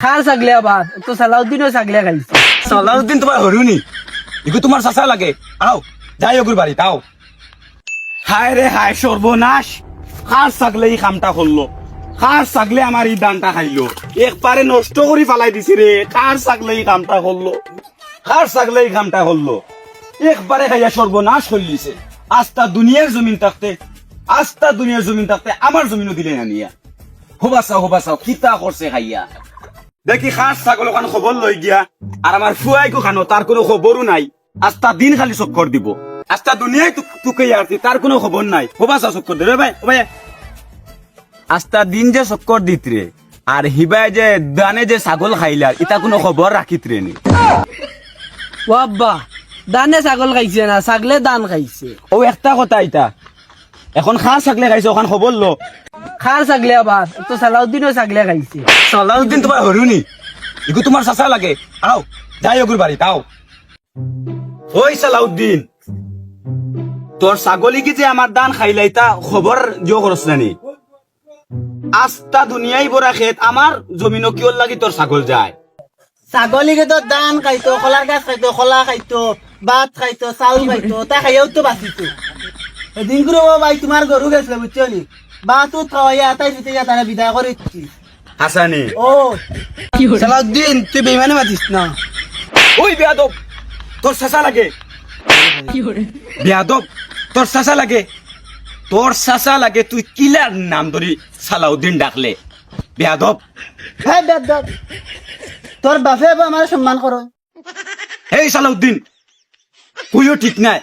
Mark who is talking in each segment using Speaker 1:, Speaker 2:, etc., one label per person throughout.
Speaker 1: খার ছাগলে আবার তো সালাউদ্দিনও ছাগলে খাইছে।
Speaker 2: সালাউদ্দিন তোমার হরুনি এগু তোমার চাচা লাগে। আও, যাই ওগুর বাড়ি তাও হায় রে হায় সর্বনাশ কার ছাগলে এই কামটা করল কার ছাগলে আমার এই দানটা খাইলো। একবারে নষ্ট করে ফালাই দিছি রে কার ছাগলে এই কামটা করল কার ছাগলে এই কামটা করল একবারে খাইয়া সর্বনাশ করলিছে আস্তা দুনিয়ার জমিন থাকতে আস্তা দুনিয়ার জমিন থাকতে আমার জমিনও দিলে না নিয়া হোবা চাও হোবা চাও, কিতা করছে খাইয়া। দেখি খাস ছাগল ওখান খবর লই গিয়া। আর আমার ফুয়াই খানো তার কোনো খবরও নাই। আস্তা দিন খালি চক্কর দিব। আস্তা দুনিয়ায় তুকে আরতি তার কোনো খবর নাই। হোবা চক্কর দে। ভাই ভাই আস্তা দিন যে চক্কর দিত রে আর হিবাই যে দানে যে ছাগল খাইলার ইটা কোনো খবর রাখিত রে নি।
Speaker 1: ও আব্বা দানে ছাগল খাইছে না ছাগলে দান খাইছে।
Speaker 2: ও একটা কথা ইটা এখন খাস ছাগলে খাইছে ওখান খবর লো।
Speaker 1: খার ছাগলে আবার তো সালাউদ্দিনও ছাগলে খাইছে।
Speaker 2: সালাউদ্দিন তোমার হরুনি এগু তোমার চাচা লাগে। আও যাই ওগুর বাড়ি তাও ওই সালাউদ্দিন তোর ছাগলি কি যে আমার দান খাইলাই তা খবর জিও করস নানি? আস্তা দুনিয়াই বড়া খেত আমার জমিনও কিওর লাগি তোর ছাগল যায়?
Speaker 3: ছাগলীকে তো ধান খাইতো কলার গাছ খাইতো কলা খাইতো ভাত খাইতো চাউল খাইতো তা খাইয়াও তো বাঁচিতো এদিন করে ও ভাই তোমার গরু গেছিল বুঝছ নি? বাতো খাওয়াইয়া তাই দিতে যা তারা বিদায় করে দিচ্ছি।
Speaker 2: হাসানি।
Speaker 3: ও।
Speaker 1: সালাউদ্দিন তুই বেমানে মাতিস না?
Speaker 2: ওই বেয়াদব তোর চাচা লাগে। বেয়াদব তোর চাচা লাগে। তোর চাচা লাগে তুই কিলার নাম ধরি সালাউদ্দিন ডাকলে। বেয়াদব।
Speaker 3: হ্যাঁ দেখ তোর বাপে আমার সম্মান করো।
Speaker 2: এই সালাউদ্দিন তুইও ঠিক নাই।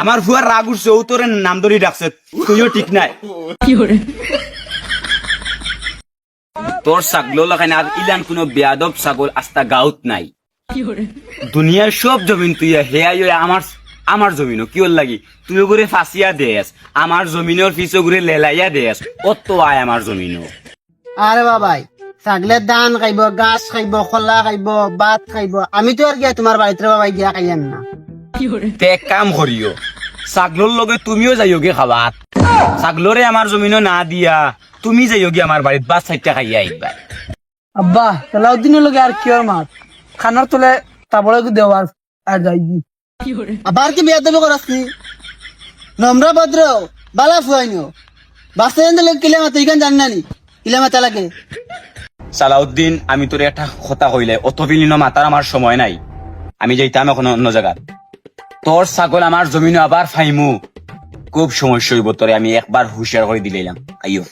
Speaker 2: আমার ভুয়ার রাগ উঠছে, ও তোর নাম ধরি ডাকছে। তুইও ঠিক নাই। তোর ছাগল লাগাই আর ইলান কোনো বেয়াদব ছাগল আস্তা গাউত নাই। দুনিয়ার সব জমিন তুই হেয়াই আমার আমার জমিনও। কি ওর লাগি? তুই ওগুরে ফাঁসিয়া দেস, আমার জমিনের পিছ ওগুরে লেলাইয়া দেস, অত আয় আমার জমিনও।
Speaker 3: আরে বাবাই, ছাগলের ধান খাইব, গাছ খাইব কলা খাইব ভাত খাইব আমি তো আর গিয়া তোমার বাড়িতে বাবাই গিয়া খাইয়াম না।
Speaker 2: তে এক কাম করিও ছাগলর লগে তুমিও যাইওগে খাবাত। ছাগলরে আমার জমিনও না দিয়া তুমি যাইওগে আমার বাড়িত বাস চারটা খাইয়া আইবা
Speaker 1: আব্বা সালাউদ্দিনের লগে আর কিয়র মাত? খানার তোলে তাবলে দেওয়ার আর যাইবি
Speaker 3: আবার কি বিয়া দেবে করাসনি নম্রা ভদ্র বালা ফুয়াইনো বাসে এনে কিলে মাতে ইখান জান নানি কিলে মাতা লাগে।
Speaker 2: সালাউদ্দিন আমি তোর একটা কথা কইলে অত বিলীন মাতার আমার সময় নাই। আমি যাইতাম এখন অন্য জায়গাত তোর ছাগল আমার জমিনে আবার ফাইমু। খুব সমস্যা হইব তোরে, আমি একবার হুঁশিয়ার করে দিলাম আইও